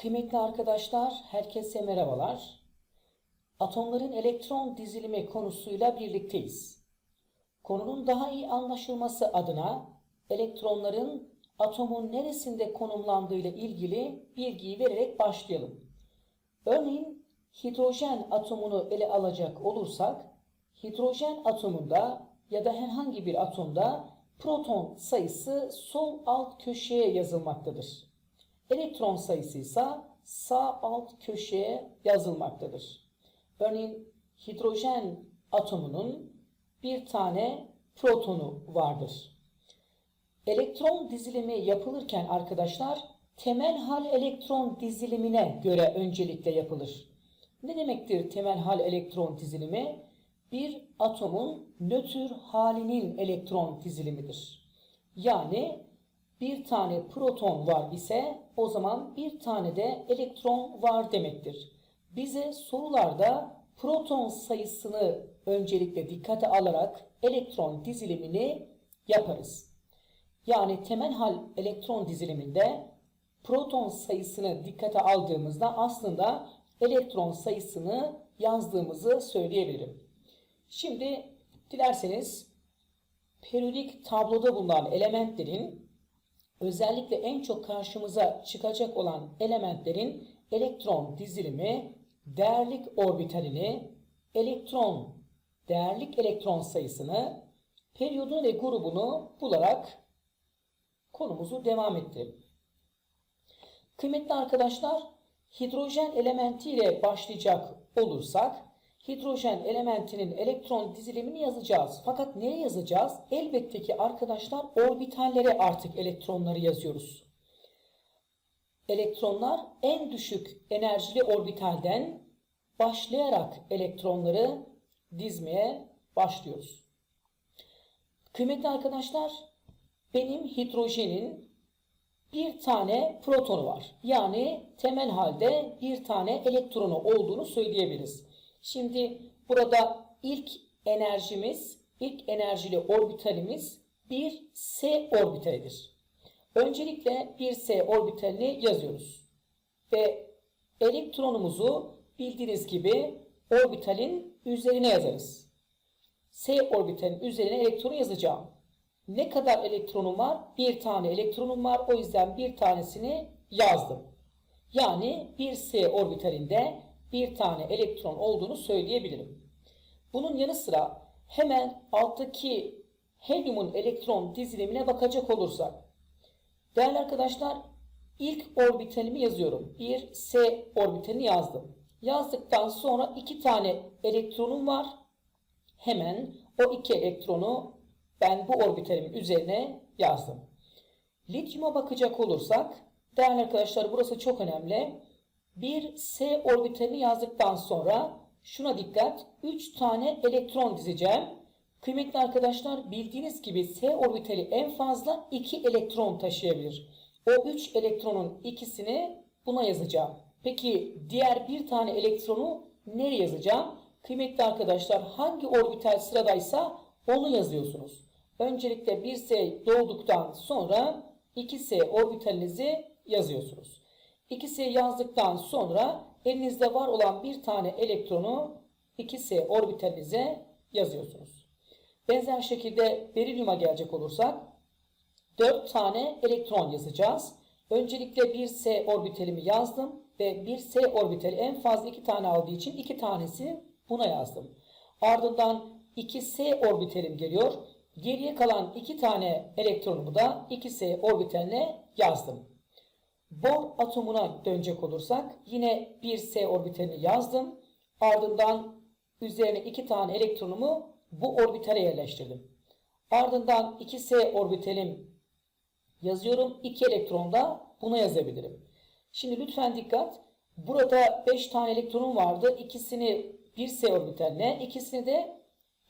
Kıymetli arkadaşlar, herkese merhabalar. Atomların elektron dizilimi konusuyla birlikteyiz. Konunun daha iyi anlaşılması adına elektronların atomun neresinde konumlandığı ile ilgili bilgiyi vererek başlayalım. Örneğin hidrojen atomunu ele alacak olursak, hidrojen atomunda ya da herhangi bir atomda proton sayısı sol alt köşeye yazılmaktadır. Elektron sayısı ise sağ alt köşeye yazılmaktadır. Örneğin hidrojen atomunun bir tane protonu vardır. Elektron dizilimi yapılırken arkadaşlar temel hal elektron dizilimine göre öncelikle yapılır. Ne demektir temel hal elektron dizilimi? Bir atomun nötr halinin elektron dizilimidir. Yani bir tane proton var ise o zaman bir tane de elektron var demektir. Bize sorularda proton sayısını öncelikle dikkate alarak elektron dizilimini yaparız. Yani temel hal elektron diziliminde proton sayısını dikkate aldığımızda aslında elektron sayısını yazdığımızı söyleyebilirim. Şimdi dilerseniz periyodik tabloda bulunan elementlerin özellikle en çok karşımıza çıkacak olan elementlerin elektron dizilimi, değerlik orbitalini, elektron, değerlik elektron sayısını, periyodunu ve grubunu bularak konumuzu devam ettirelim. Kıymetli arkadaşlar, hidrojen elementiyle başlayacak olursak, hidrojen elementinin elektron dizilimini yazacağız. Fakat nereye yazacağız? Elbette ki arkadaşlar orbitallere artık elektronları yazıyoruz. Elektronlar en düşük enerjili orbitalden başlayarak elektronları dizmeye başlıyoruz. Kıymetli arkadaşlar, benim hidrojenin bir tane protonu var. Yani temel halde bir tane elektronu olduğunu söyleyebiliriz. Şimdi burada ilk enerjimiz, ilk enerjili orbitalimiz bir S orbitalidir. Öncelikle bir S orbitalini yazıyoruz. Ve elektronumuzu bildiğiniz gibi orbitalin üzerine yazarız. S orbitalin üzerine elektronu yazacağım. Ne kadar elektronum var? Bir tane elektronum var. O yüzden bir tanesini yazdım. Yani bir S orbitalinde bir tane elektron olduğunu söyleyebilirim. Bunun yanı sıra hemen alttaki helyumun elektron dizilimine bakacak olursak. Değerli arkadaşlar ilk orbitalimi yazıyorum. Bir S orbitalini yazdım. Yazdıktan sonra iki tane elektronum var. Hemen o iki elektronu ben bu orbitalimin üzerine yazdım. Lityuma bakacak olursak değerli arkadaşlar burası çok önemli. Bir S orbitalini yazdıktan sonra şuna dikkat 3 tane elektron dizeceğim. Kıymetli arkadaşlar bildiğiniz gibi S orbitali en fazla 2 elektron taşıyabilir. O 3 elektronun ikisini buna yazacağım. Peki diğer bir tane elektronu nereye yazacağım? Kıymetli arkadaşlar hangi orbital sıradaysa onu yazıyorsunuz. Öncelikle 1S doğduktan sonra 2S orbitalinizi yazıyorsunuz. 2S yazdıktan sonra elinizde var olan bir tane elektronu 2S orbitalinize yazıyorsunuz. Benzer şekilde berilyuma gelecek olursak 4 tane elektron yazacağız. Öncelikle 1S orbitalimi yazdım ve 1S orbitali en fazla 2 tane aldığı için 2 tanesi buna yazdım. Ardından 2S orbitalim geliyor. Geriye kalan 2 tane elektronumu da 2S orbitaline yazdım. Bor atomuna dönecek olursak yine 1S orbitalini yazdım. Ardından üzerine 2 tane elektronumu bu orbitale yerleştirdim. Ardından 2S orbitalim yazıyorum. 2 elektron da buna yazabilirim. Şimdi lütfen dikkat. Burada 5 tane elektronum vardı. İkisini 1S orbitaline, ikisini de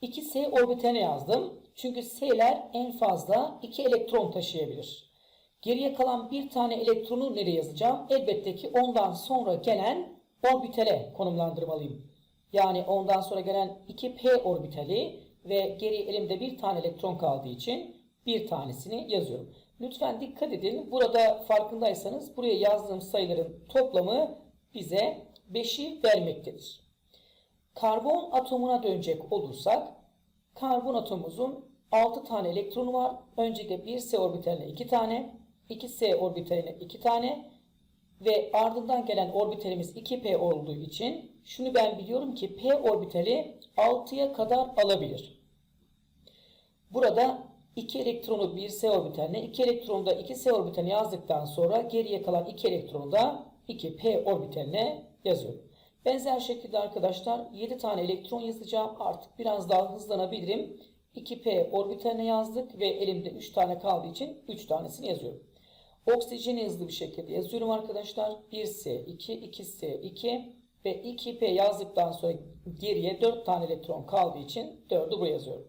2S orbitaline yazdım. Çünkü S'ler en fazla 2 elektron taşıyabilir. Geriye kalan bir tane elektronu nereye yazacağım? Elbette ki ondan sonra gelen orbitale konumlandırmalıyım. Yani ondan sonra gelen 2p orbitali ve geri elimde bir tane elektron kaldığı için bir tanesini yazıyorum. Lütfen dikkat edin. Burada farkındaysanız buraya yazdığım sayıların toplamı bize 5'i vermektedir. Karbon atomuna dönecek olursak karbon atomumuzun 6 tane elektronu var. Öncelikle 1s orbitaline 2 tane, 2s orbitaline 2 tane ve ardından gelen orbitalimiz 2p olduğu için şunu ben biliyorum ki p orbitali 6'ya kadar alabilir. Burada 2 elektronu 1s orbitaline, 2 elektronu da 2s orbitaline yazdıktan sonra geriye kalan 2 elektronu da 2p orbitaline yazıyorum. Benzer şekilde arkadaşlar 7 tane elektron yazacağım. Artık biraz daha hızlanabilirim. 2p orbitaline yazdık ve elimde 3 tane kaldığı için 3 tanesini yazıyorum. Oksijeni hızlı bir şekilde yazıyorum arkadaşlar. 1s2, 2s2 ve 2p yazdıktan sonra geriye 4 tane elektron kaldığı için 4'ü buraya yazıyorum.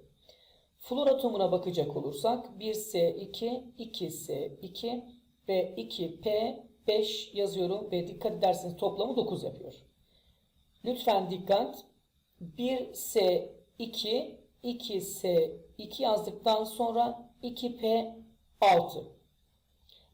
Flor atomuna bakacak olursak 1s2, 2s2 ve 2p5 yazıyorum ve dikkat ederseniz toplamı 9 yapıyor. Lütfen dikkat. 1s2, 2s2 yazdıktan sonra 2p6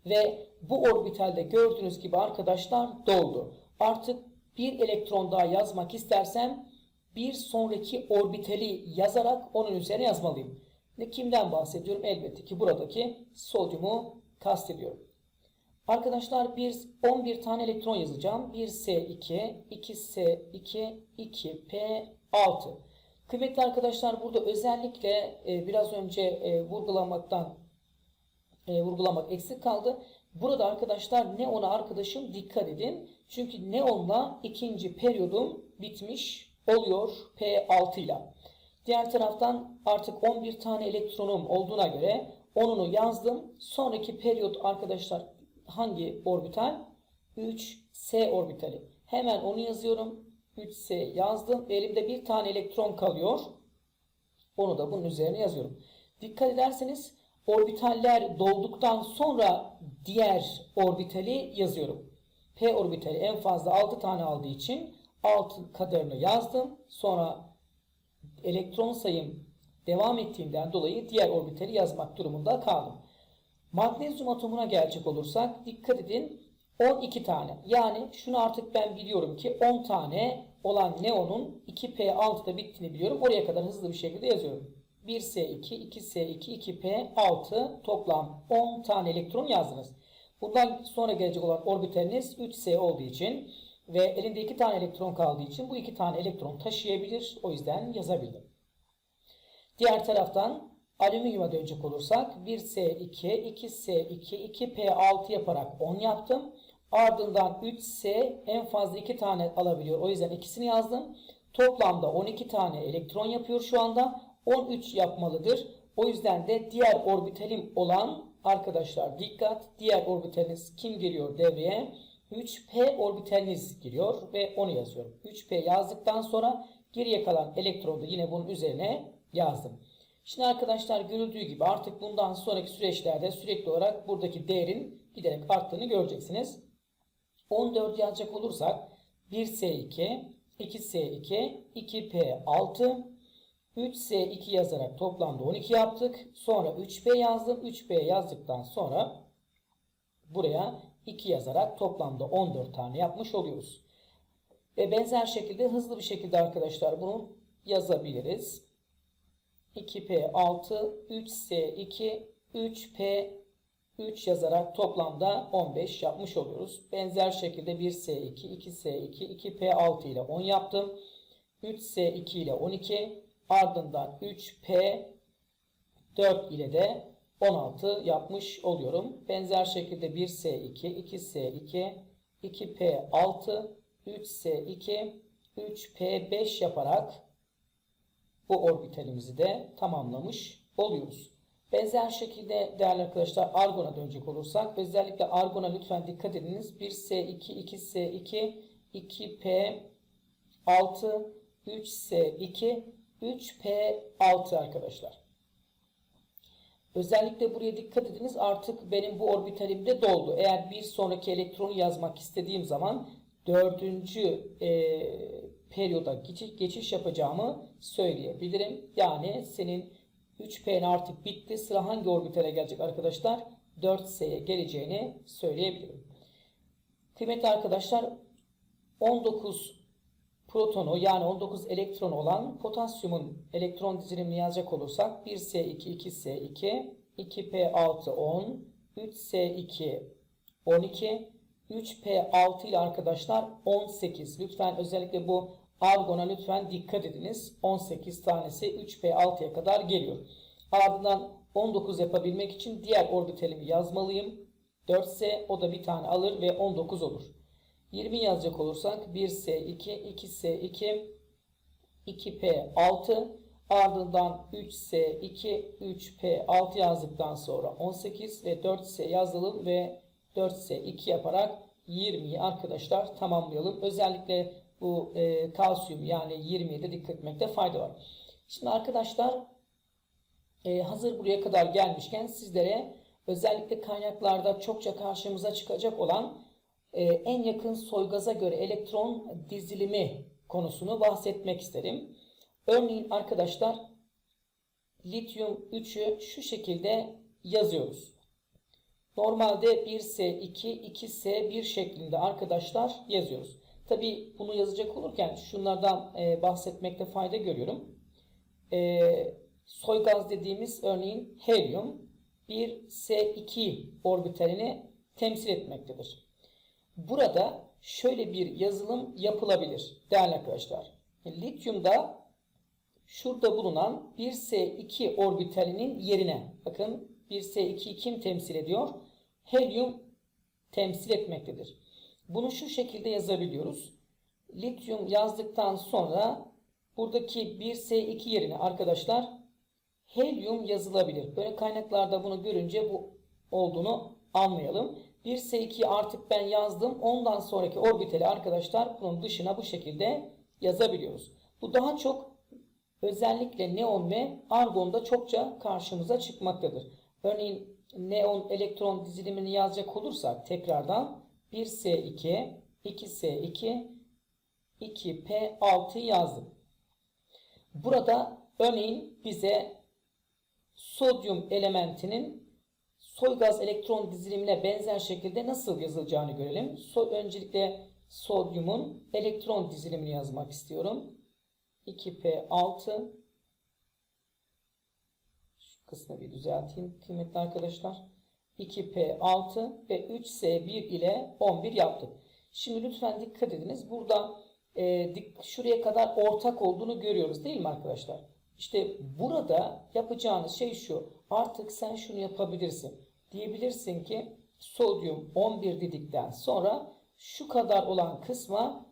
ve bu orbitalde gördüğünüz gibi arkadaşlar doldu. Artık bir elektron daha yazmak istersem bir sonraki orbitali yazarak onun üzerine yazmalıyım. Ne kimden bahsediyorum? Elbette ki buradaki sodyumu kastediyorum. Arkadaşlar bir 11 tane elektron yazacağım. 1S2, 2S2, 2P6. Kıymetli arkadaşlar burada özellikle e, biraz önce e, vurgulamaktan e, vurgulamak eksik kaldı. Burada arkadaşlar neona arkadaşım dikkat edin. Çünkü neonla ikinci periyodum bitmiş oluyor P6 ile. Diğer taraftan artık 11 tane elektronum olduğuna göre onunu yazdım. Sonraki periyot arkadaşlar hangi orbital? 3s orbitali. Hemen onu yazıyorum. 3s yazdım. Elimde bir tane elektron kalıyor. Onu da bunun üzerine yazıyorum. Dikkat ederseniz orbitaller dolduktan sonra diğer orbitali yazıyorum. P orbitali en fazla 6 tane aldığı için 6 kadarını yazdım. Sonra elektron sayım devam ettiğinden dolayı diğer orbitali yazmak durumunda kaldım. Magnezyum atomuna gelecek olursak dikkat edin 12 tane. Yani şunu artık ben biliyorum ki 10 tane olan neonun 2p6'da bittiğini biliyorum. Oraya kadar hızlı bir şekilde yazıyorum. 1s2, 2s2, 2p6 toplam 10 tane elektron yazdınız. Bundan sonra gelecek olan orbitaliniz 3s olduğu için ve elinde 2 tane elektron kaldığı için bu 2 tane elektron taşıyabilir. O yüzden yazabildim. Diğer taraftan alüminyuma dönecek olursak 1s2, 2s2, 2p6 yaparak 10 yaptım. Ardından 3s en fazla 2 tane alabiliyor. O yüzden ikisini yazdım. Toplamda 12 tane elektron yapıyor şu anda. 13 yapmalıdır. O yüzden de diğer orbitalim olan arkadaşlar dikkat. Diğer orbitaliniz kim giriyor devreye? 3p orbitaliniz giriyor ve onu yazıyorum. 3p yazdıktan sonra geriye kalan elektronu da yine bunun üzerine yazdım. Şimdi arkadaşlar görüldüğü gibi artık bundan sonraki süreçlerde sürekli olarak buradaki değerin giderek arttığını göreceksiniz. 14 yazacak olursak 1S2, 2S2, 2P6, 3S2 yazarak toplamda 12 yaptık. Sonra 3P yazdım. 3P yazdıktan sonra buraya 2 yazarak toplamda 14 tane yapmış oluyoruz. Ve benzer şekilde hızlı bir şekilde arkadaşlar bunu yazabiliriz. 2P6, 3S2, 3P 3 yazarak toplamda 15 yapmış oluyoruz. Benzer şekilde 1S2, 2S2, 2P6 ile 10 yaptım. 3S2 ile 12 ardından 3P 4 ile de 16 yapmış oluyorum. Benzer şekilde 1S2, 2S2, 2P6, 3S2, 3P5 yaparak bu orbitalimizi de tamamlamış oluyoruz. Benzer şekilde değerli arkadaşlar argona dönecek olursak özellikle argona lütfen dikkat ediniz. 1S2, 2S2, 2P6, 3S2, 3P6 arkadaşlar. Özellikle buraya dikkat ediniz artık benim bu orbitalimde doldu. Eğer bir sonraki elektronu yazmak istediğim zaman dördüncü e, periyoda geçiş, geçiş yapacağımı söyleyebilirim. Yani senin 3P'n artık bitti. Sıra hangi orbitale gelecek arkadaşlar? 4S'ye geleceğini söyleyebilirim. Kıymetli arkadaşlar 19 protonu yani 19 elektron olan potasyumun elektron dizilimini yazacak olursak 1S2, 2S2, 2P6, 10, 3S2, 12, 3P6 ile arkadaşlar 18. Lütfen özellikle bu argona lütfen dikkat ediniz. 18 tanesi 3P6'ya kadar geliyor. Ardından 19 yapabilmek için diğer orbitalimi yazmalıyım. 4S o da bir tane alır ve 19 olur. 20 yazacak olursak 1S2, 2S2, 2P6 ardından 3S2, 3P6 yazdıktan sonra 18 ve 4S yazalım ve 4S2 yaparak 20'yi arkadaşlar tamamlayalım. Özellikle bu e, kalsiyum yani 20'ye de dikkat etmekte fayda var. Şimdi arkadaşlar e, hazır buraya kadar gelmişken sizlere özellikle kaynaklarda çokça karşımıza çıkacak olan e, en yakın soygaza göre elektron dizilimi konusunu bahsetmek isterim. Örneğin arkadaşlar lityum 3'ü şu şekilde yazıyoruz. Normalde 1S2, 2S1 şeklinde arkadaşlar yazıyoruz. Tabi bunu yazacak olurken şunlardan e, bahsetmekte fayda görüyorum. E, soygaz dediğimiz örneğin helyum 1S2 orbitalini temsil etmektedir. Burada şöyle bir yazılım yapılabilir değerli arkadaşlar. Lityumda şurada bulunan 1S2 orbitalinin yerine bakın 1S2'yi kim temsil ediyor? Helyum temsil etmektedir. Bunu şu şekilde yazabiliyoruz. Lityum yazdıktan sonra buradaki 1S2 yerine arkadaşlar helyum yazılabilir. Böyle kaynaklarda bunu görünce bu olduğunu anlayalım. 1S2'yi artık ben yazdım. Ondan sonraki orbitali arkadaşlar bunun dışına bu şekilde yazabiliyoruz. Bu daha çok özellikle neon ve argonda çokça karşımıza çıkmaktadır. Örneğin neon elektron dizilimini yazacak olursak tekrardan 1S2, 2S2, 2P6 yazdım. Burada örneğin bize sodyum elementinin soygaz elektron dizilimine benzer şekilde nasıl yazılacağını görelim. So öncelikle sodyumun elektron dizilimini yazmak istiyorum. 2P6 Şu kısmı bir düzelteyim kıymetli arkadaşlar. 2P6 ve 3S1 ile 11 yaptık. Şimdi lütfen dikkat ediniz. Burada e, dik, şuraya kadar ortak olduğunu görüyoruz değil mi arkadaşlar? İşte burada yapacağınız şey şu. Artık sen şunu yapabilirsin. Diyebilirsin ki sodyum 11 dedikten sonra şu kadar olan kısma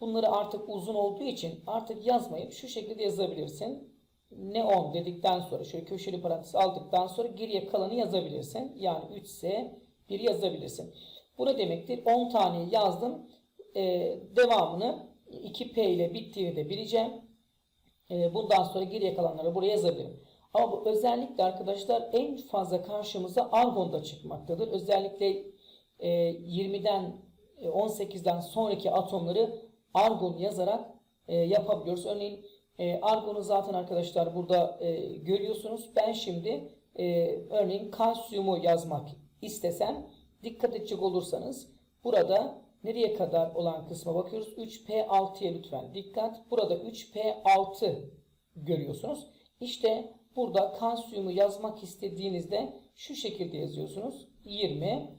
bunları artık uzun olduğu için artık yazmayıp şu şekilde yazabilirsin. Neon dedikten sonra şöyle köşeli parantez aldıktan sonra geriye kalanı yazabilirsin. Yani 3S 1 yazabilirsin. Bu ne demektir? 10 tane yazdım. Ee, devamını 2P ile bittiğini de bileceğim. Ee, bundan sonra geriye kalanları buraya yazabilirim. Ama bu özellikle arkadaşlar en fazla karşımıza argonda çıkmaktadır. Özellikle e, 20'den 18'den sonraki atomları argon yazarak e, yapabiliyoruz. Örneğin e, argonu zaten arkadaşlar burada e, görüyorsunuz. Ben şimdi e, örneğin kalsiyumu yazmak istesem dikkat edecek olursanız burada nereye kadar olan kısma bakıyoruz. 3P6'ya lütfen dikkat. Burada 3P6 görüyorsunuz. İşte burada kalsiyumu yazmak istediğinizde şu şekilde yazıyorsunuz. 20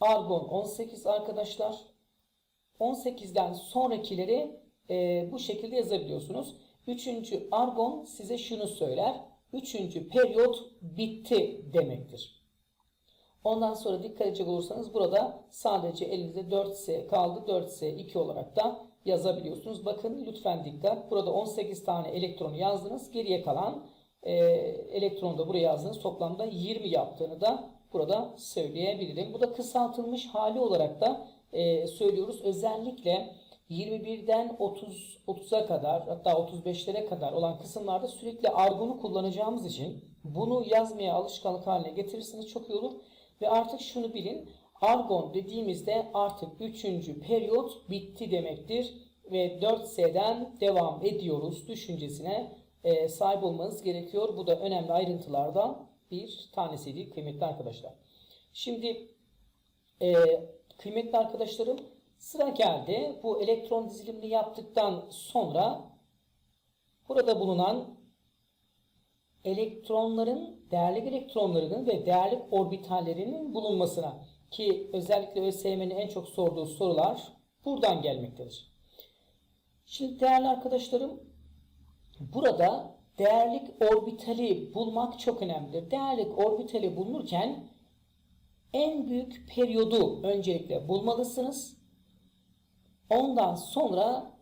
argon 18 arkadaşlar. 18'den sonrakileri e, bu şekilde yazabiliyorsunuz. Üçüncü argon size şunu söyler. Üçüncü periyot bitti demektir. Ondan sonra dikkat edecek olursanız burada sadece elinizde 4S kaldı. 4S2 olarak da yazabiliyorsunuz. Bakın lütfen dikkat. Burada 18 tane elektronu yazdınız. Geriye kalan e, elektronu da buraya yazdınız. Toplamda 20 yaptığını da burada söyleyebilirim. Bu da kısaltılmış hali olarak da e, söylüyoruz. Özellikle 21'den 30 30'a kadar hatta 35'lere kadar olan kısımlarda sürekli argonu kullanacağımız için bunu yazmaya alışkanlık haline getirirseniz çok iyi olur. Ve artık şunu bilin. Argon dediğimizde artık 3. periyot bitti demektir. Ve 4S'den devam ediyoruz düşüncesine e, sahip olmanız gerekiyor. Bu da önemli ayrıntılardan bir tanesiydi kıymetli arkadaşlar. Şimdi e, kıymetli arkadaşlarım sıra geldi. Bu elektron dizilimini yaptıktan sonra burada bulunan elektronların, değerli elektronlarının ve değerli orbitallerinin bulunmasına ki özellikle ÖSYM'nin en çok sorduğu sorular buradan gelmektedir. Şimdi değerli arkadaşlarım burada değerlik orbitali bulmak çok önemlidir. Değerlik orbitali bulunurken en büyük periyodu öncelikle bulmalısınız. Ondan sonra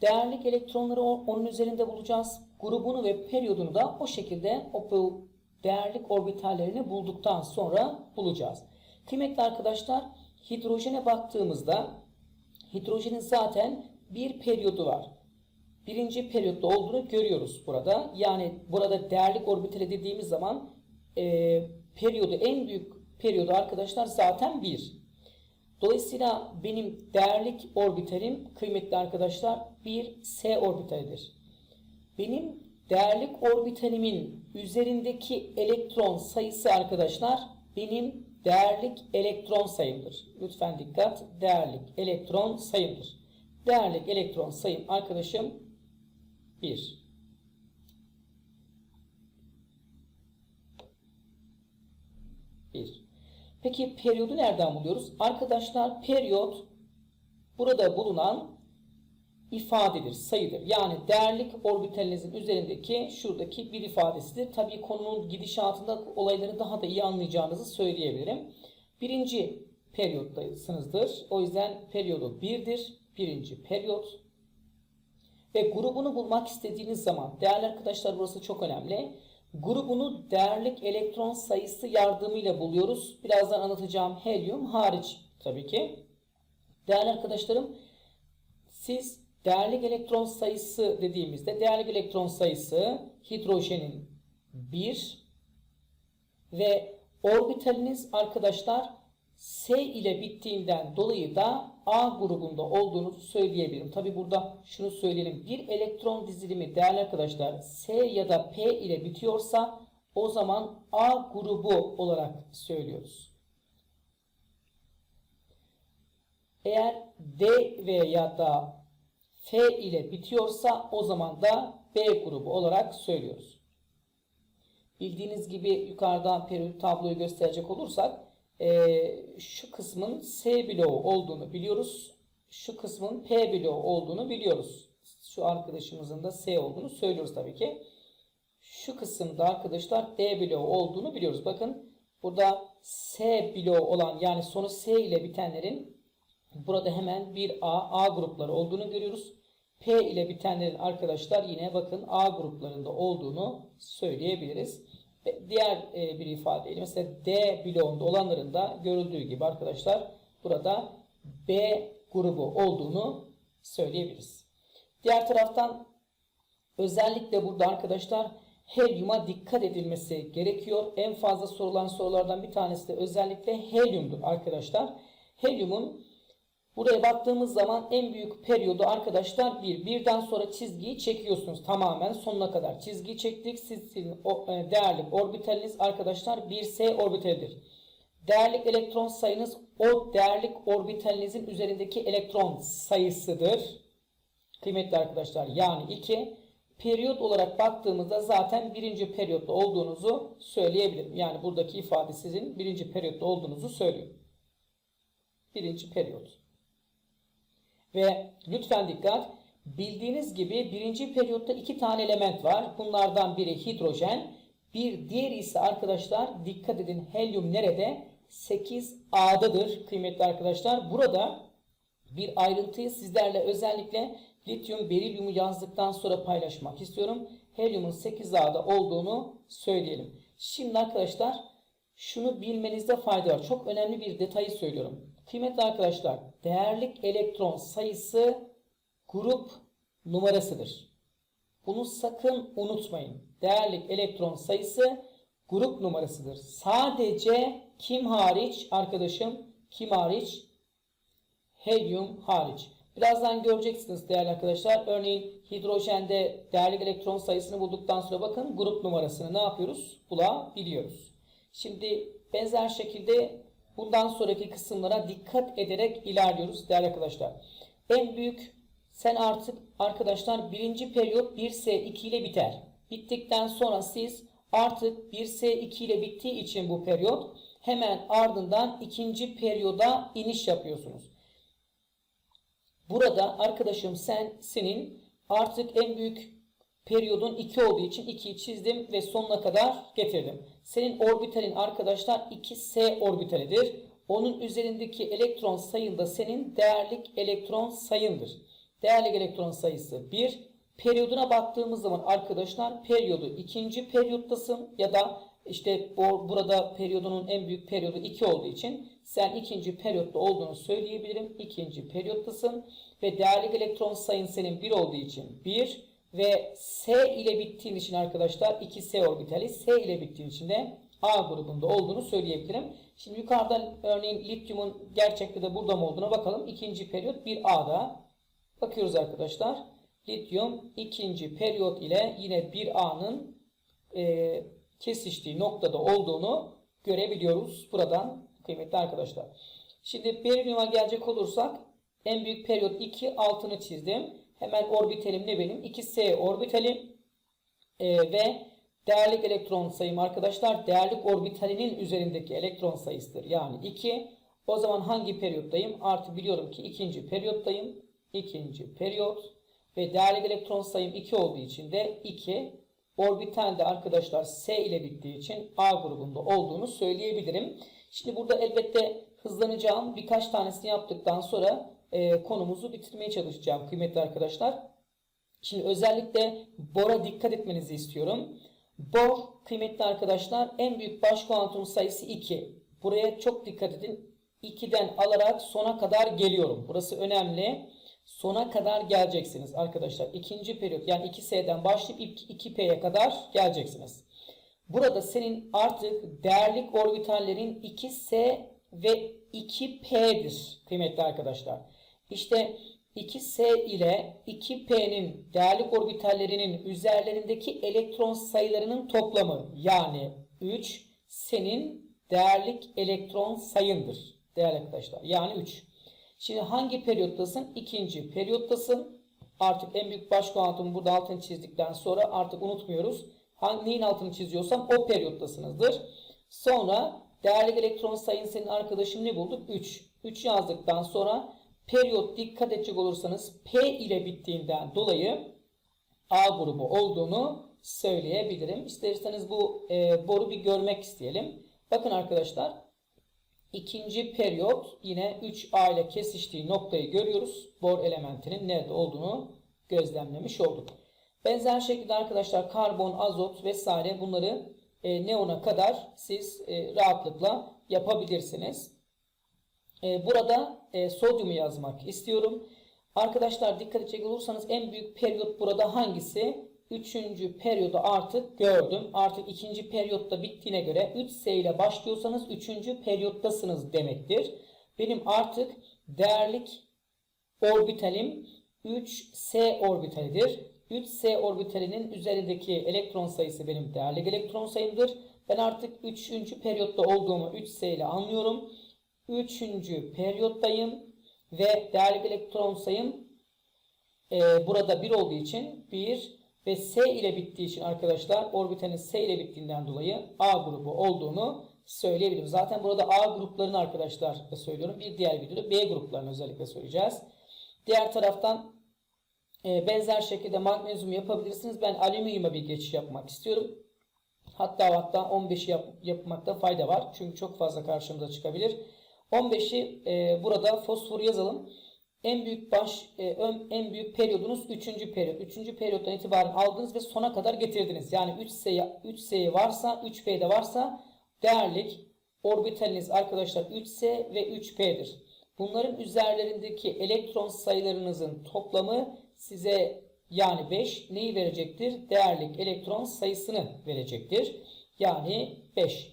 değerlik elektronları onun üzerinde bulacağız. Grubunu ve periyodunu da o şekilde o değerlik orbitallerini bulduktan sonra bulacağız. Kıymetli arkadaşlar hidrojene baktığımızda hidrojenin zaten bir periyodu var. Birinci periyotta olduğunu görüyoruz burada. Yani burada değerlik orbitali dediğimiz zaman e, periyodu en büyük periyodu arkadaşlar zaten 1. Dolayısıyla benim değerlik orbitalim kıymetli arkadaşlar bir S orbitalidir. Benim değerlik orbitalimin üzerindeki elektron sayısı arkadaşlar benim değerlik elektron sayımdır. Lütfen dikkat. Değerlik elektron sayımdır. Değerlik elektron sayım arkadaşım 1. Bir. Peki periyodu nereden buluyoruz? Arkadaşlar periyot burada bulunan ifadedir, sayıdır. Yani değerlik orbitalinizin üzerindeki şuradaki bir ifadesidir. Tabii konunun gidişatında olayları daha da iyi anlayacağınızı söyleyebilirim. Birinci periyottasınızdır. O yüzden periyodu birdir. Birinci periyot. Ve grubunu bulmak istediğiniz zaman, değerli arkadaşlar burası çok önemli. Grubunu değerlik elektron sayısı yardımıyla buluyoruz. Birazdan anlatacağım helyum hariç tabii ki. Değerli arkadaşlarım siz değerlik elektron sayısı dediğimizde değerlik elektron sayısı hidrojenin 1 ve orbitaliniz arkadaşlar S ile bittiğinden dolayı da A grubunda olduğunu söyleyebilirim. Tabi burada şunu söyleyelim. Bir elektron dizilimi değerli arkadaşlar S ya da P ile bitiyorsa o zaman A grubu olarak söylüyoruz. Eğer D veya da F ile bitiyorsa o zaman da B grubu olarak söylüyoruz. Bildiğiniz gibi yukarıdan periyot tabloyu gösterecek olursak e, şu kısmın S bloğu olduğunu biliyoruz. Şu kısmın P bloğu olduğunu biliyoruz. Şu arkadaşımızın da S olduğunu söylüyoruz tabii ki. Şu kısımda arkadaşlar D bloğu olduğunu biliyoruz. Bakın burada S bloğu olan yani sonu S ile bitenlerin burada hemen bir A, A grupları olduğunu görüyoruz. P ile bitenlerin arkadaşlar yine bakın A gruplarında olduğunu söyleyebiliriz. Diğer e, bir ifadeyle mesela D bloğunda olanların da görüldüğü gibi arkadaşlar burada B grubu olduğunu söyleyebiliriz. Diğer taraftan özellikle burada arkadaşlar helyuma dikkat edilmesi gerekiyor. En fazla sorulan sorulardan bir tanesi de özellikle helyumdur arkadaşlar. Helyumun Buraya baktığımız zaman en büyük periyodu arkadaşlar bir. Birden sonra çizgiyi çekiyorsunuz tamamen sonuna kadar. Çizgiyi çektik. Sizin e, değerli orbitaliniz arkadaşlar 1s orbitalidir. Değerlik elektron sayınız o değerlik orbitalinizin üzerindeki elektron sayısıdır. Kıymetli arkadaşlar yani 2. Periyot olarak baktığımızda zaten birinci periyotta olduğunuzu söyleyebilirim. Yani buradaki ifade sizin birinci periyotta olduğunuzu söylüyor. Birinci periyot. Ve lütfen dikkat. Bildiğiniz gibi birinci periyotta iki tane element var. Bunlardan biri hidrojen. Bir diğeri ise arkadaşlar dikkat edin helyum nerede? 8A'dadır kıymetli arkadaşlar. Burada bir ayrıntıyı sizlerle özellikle lityum berilyumu yazdıktan sonra paylaşmak istiyorum. Helyumun 8A'da olduğunu söyleyelim. Şimdi arkadaşlar şunu bilmenizde fayda var. Çok önemli bir detayı söylüyorum. Kıymetli arkadaşlar, değerlik elektron sayısı grup numarasıdır. Bunu sakın unutmayın. Değerlik elektron sayısı grup numarasıdır. Sadece kim hariç arkadaşım? Kim hariç? Helyum hariç. Birazdan göreceksiniz değerli arkadaşlar. Örneğin hidrojende değerli elektron sayısını bulduktan sonra bakın grup numarasını ne yapıyoruz? Bulabiliyoruz. Şimdi benzer şekilde bundan sonraki kısımlara dikkat ederek ilerliyoruz değerli arkadaşlar. En büyük sen artık arkadaşlar birinci periyot 1S2 ile biter. Bittikten sonra siz artık 1S2 ile bittiği için bu periyot hemen ardından ikinci periyoda iniş yapıyorsunuz. Burada arkadaşım sen senin artık en büyük periyodun 2 olduğu için 2'yi çizdim ve sonuna kadar getirdim. Senin orbitalin arkadaşlar 2s orbitalidir. Onun üzerindeki elektron sayın da senin değerlik elektron sayındır. Değerlik elektron sayısı 1. Periyoduna baktığımız zaman arkadaşlar periyodu ikinci periyottasın ya da işte bu, burada periyodunun en büyük periyodu 2 olduğu için sen ikinci periyotta olduğunu söyleyebilirim. İkinci periyottasın ve değerlik elektron sayın senin 1 olduğu için 1 ve S ile bittiğin için arkadaşlar 2S orbitali S ile bittiğin için de A grubunda olduğunu söyleyebilirim. Şimdi yukarıdan örneğin lityumun gerçekte de burada mı olduğuna bakalım. İkinci periyot 1A'da. Bakıyoruz arkadaşlar. Lityum ikinci periyot ile yine 1A'nın e, kesiştiği noktada olduğunu görebiliyoruz buradan kıymetli arkadaşlar. Şimdi berilyuma gelecek olursak en büyük periyot 2 altını çizdim. Hemen orbitalim ne benim? 2s orbitalim ee, ve değerlik elektron sayım arkadaşlar değerlik orbitalinin üzerindeki elektron sayısıdır. Yani 2. O zaman hangi periyottayım? Artı biliyorum ki ikinci periyottayım. İkinci periyot ve değerlik elektron sayım 2 olduğu için de 2 orbitalde arkadaşlar S ile bittiği için A grubunda olduğunu söyleyebilirim. Şimdi burada elbette hızlanacağım. Birkaç tanesini yaptıktan sonra e, konumuzu bitirmeye çalışacağım kıymetli arkadaşlar. Şimdi özellikle Bor'a dikkat etmenizi istiyorum. Bor kıymetli arkadaşlar en büyük baş kuantum sayısı 2. Buraya çok dikkat edin. 2'den alarak sona kadar geliyorum. Burası önemli. Sona kadar geleceksiniz arkadaşlar. İkinci periyot yani 2S'den başlayıp 2P'ye kadar geleceksiniz. Burada senin artık değerlik orbitallerin 2S ve 2P'dir kıymetli arkadaşlar. İşte 2S ile 2P'nin değerlik orbitallerinin üzerlerindeki elektron sayılarının toplamı yani 3 senin değerlik elektron sayındır değerli arkadaşlar. Yani 3. Şimdi hangi periyottasın? İkinci periyottasın. Artık en büyük baş kuantumu burada altını çizdikten sonra artık unutmuyoruz. Hangi, neyin altını çiziyorsam o periyottasınızdır. Sonra değerli elektron sayın senin arkadaşın ne bulduk? 3. 3 yazdıktan sonra periyot dikkat edecek olursanız P ile bittiğinden dolayı A grubu olduğunu söyleyebilirim. İsterseniz bu e, boru bir görmek isteyelim. Bakın arkadaşlar ikinci periyot yine 3A ile kesiştiği noktayı görüyoruz. Bor elementinin nerede olduğunu gözlemlemiş olduk. Benzer şekilde arkadaşlar karbon, azot vesaire bunları e, neona kadar siz e, rahatlıkla yapabilirsiniz. E, burada e, sodyumu yazmak istiyorum. Arkadaşlar dikkat edecek olursanız en büyük periyot burada hangisi? Üçüncü periyodu artık gördüm. Artık ikinci periyotta bittiğine göre 3S ile başlıyorsanız üçüncü periyottasınız demektir. Benim artık değerlik orbitalim 3S orbitalidir. 3S orbitalinin üzerindeki elektron sayısı benim değerlik elektron sayımdır. Ben artık 3. periyotta olduğumu 3S ile anlıyorum. 3. periyottayım ve değerlik elektron sayım e, burada 1 olduğu için 1 ve S ile bittiği için arkadaşlar orbitalin S ile bittiğinden dolayı A grubu olduğunu söyleyebilirim. Zaten burada A gruplarını arkadaşlar söylüyorum. Bir diğer videoda B gruplarını özellikle söyleyeceğiz. Diğer taraftan e, benzer şekilde magnezyum yapabilirsiniz. Ben alüminyuma bir geçiş yapmak istiyorum. Hatta hatta 15'i yap, yapmakta fayda var. Çünkü çok fazla karşımıza çıkabilir. 15'i e, burada fosfor yazalım. En büyük baş e, ön, en büyük periyodunuz 3. periyot. 3. periyottan itibaren aldınız ve sona kadar getirdiniz. Yani 3S 3S varsa 3P'de varsa değerlik orbitaliniz arkadaşlar 3S ve 3P'dir. Bunların üzerlerindeki elektron sayılarınızın toplamı size yani 5 neyi verecektir? Değerlik elektron sayısını verecektir. Yani 5.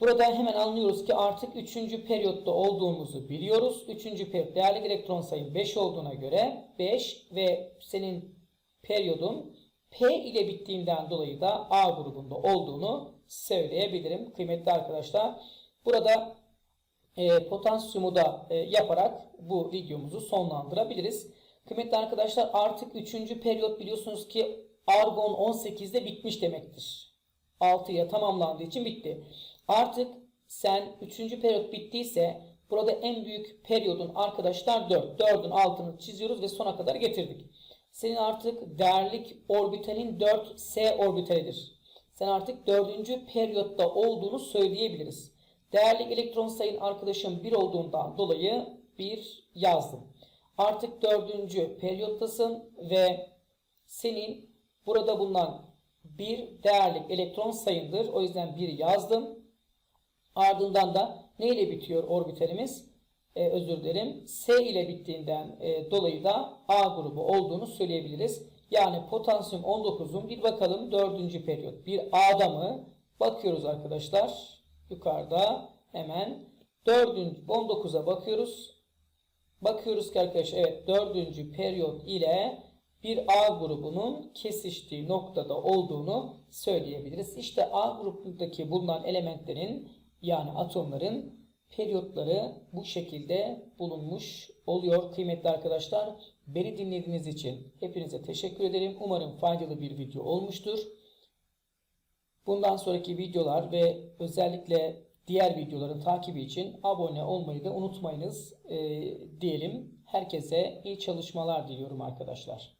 Burada hemen anlıyoruz ki artık 3. periyotta olduğumuzu biliyoruz. 3. periyot değerli elektron sayım 5 olduğuna göre 5 ve senin periyodun P ile bittiğinden dolayı da A grubunda olduğunu söyleyebilirim kıymetli arkadaşlar. Burada e, potansiyumu da e, yaparak bu videomuzu sonlandırabiliriz. Kıymetli arkadaşlar artık 3. periyot biliyorsunuz ki argon 18'de bitmiş demektir. 6'ya tamamlandığı için bitti. Artık sen 3. periyot bittiyse burada en büyük periyodun arkadaşlar 4. 4'ün altını çiziyoruz ve sona kadar getirdik. Senin artık değerlik orbitalin 4s orbitalidir. Sen artık 4. periyotta olduğunu söyleyebiliriz. Değerli elektron sayın arkadaşım 1 olduğundan dolayı 1 yazdım. Artık 4. periyottasın ve senin burada bulunan bir değerlik elektron sayındır. O yüzden 1 yazdım. Ardından da ne ile bitiyor orbitalimiz? Ee, özür dilerim. S ile bittiğinden e, dolayı da A grubu olduğunu söyleyebiliriz. Yani potansiyum 19'un bir bakalım 4. periyot. Bir A'da mı? Bakıyoruz arkadaşlar. Yukarıda hemen 4. 19'a bakıyoruz. Bakıyoruz ki arkadaşlar evet 4. periyot ile bir A grubunun kesiştiği noktada olduğunu söyleyebiliriz. İşte A grubundaki bulunan elementlerin yani atomların periyotları bu şekilde bulunmuş oluyor kıymetli arkadaşlar. Beni dinlediğiniz için hepinize teşekkür ederim. Umarım faydalı bir video olmuştur. Bundan sonraki videolar ve özellikle diğer videoların takibi için abone olmayı da unutmayınız e, diyelim. Herkese iyi çalışmalar diliyorum arkadaşlar.